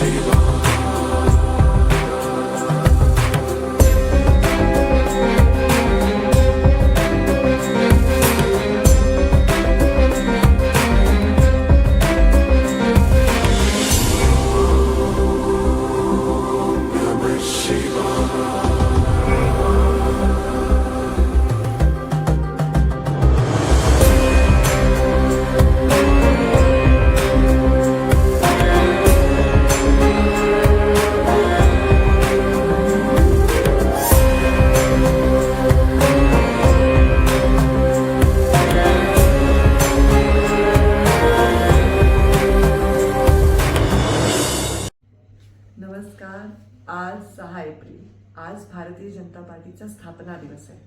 she was. नमस्कार. आज सहा एप्रिल. आज भारतीय जनता पार्टीचा स्थापना दिवस आहे.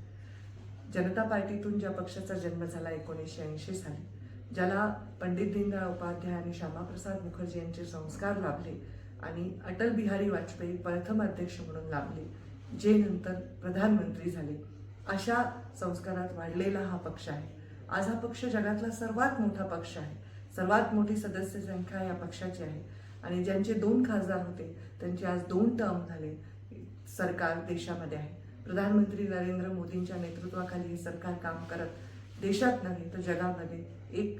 जनता पार्टीतून ज्या पक्षाचा जन्म झाला एकोणीसशे ऐंशी साली ज्याला पंडित दीनदयाळ उपाध्याय आणि श्यामाप्रसाद मुखर्जी यांचे संस्कार लाभले आणि अटल बिहारी वाजपेयी प्रथम अध्यक्ष म्हणून लाभले जे नंतर प्रधानमंत्री झाले. अशा संस्कारात वाढलेला हा पक्ष आहे. आज हा पक्ष जगातला सर्वात मोठा पक्ष आहे. सर्वात मोठी सदस्य संख्या या पक्षाची आहे. आणि ज्यांचे दोन खासदार होते त्यांचे आज दोन टर्म झाले. सरकार देशामध्ये आहे. प्रधानमंत्री नरेंद्र मोदींच्या नेतृत्वाखाली हे सरकार काम करत देशात नव्हे तर जगामध्ये एक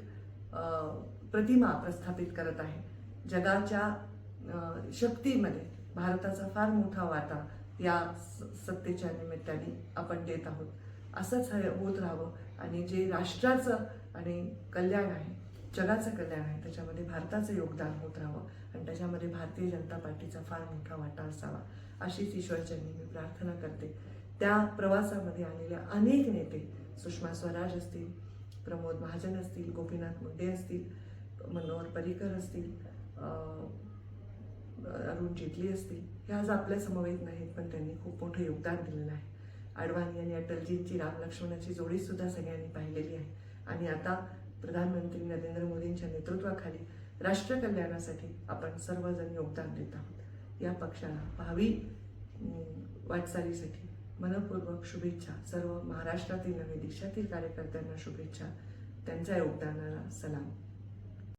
प्रतिमा प्रस्थापित करत आहे. जगाच्या शक्तीमध्ये भारताचा फार मोठा वाटा या स- सत्तेच्या निमित्ताने आपण देत आहोत. असंच होत राहावं आणि जे राष्ट्राचं आणि कल्याण आहे जगाचं कल्याण आहे. त्याच्यामध्ये भारताचं योगदान होत राहावं आणि त्याच्यामध्ये भारतीय जनता पार्टीचा फार मोठा वाटा असावा अशीच ईश्वरचरणी मी प्रार्थना करते. त्या प्रवासामध्ये आलेले अनेक नेते सुषमा स्वराज असतील प्रमोद महाजन असतील गोपीनाथ मुंडे असतील मनोहर पर्रिकर असतील अरुण जेटली असतील हे आज आपल्या समवेत नाहीत पण त्यांनी खूप मोठं योगदान दिलेलं आहे. अडवाणी आणि अटलजींची राम लक्ष्मणाची सगळ्यांनी पाहिलेली आहे. आणि आता प्रधानमंत्री नरेंद्र मोदींच्या नेतृत्वाखाली राष्ट्र कल्याणासाठी आपण सर्वजण योगदान देत आहोत. या पक्षाला भावी वाटचालीसाठी मनपूर्वक शुभेच्छा. सर्व महाराष्ट्रातील नवे देशातील कार्यकर्त्यांना शुभेच्छा. त्यांच्या योगदानाला सलाम.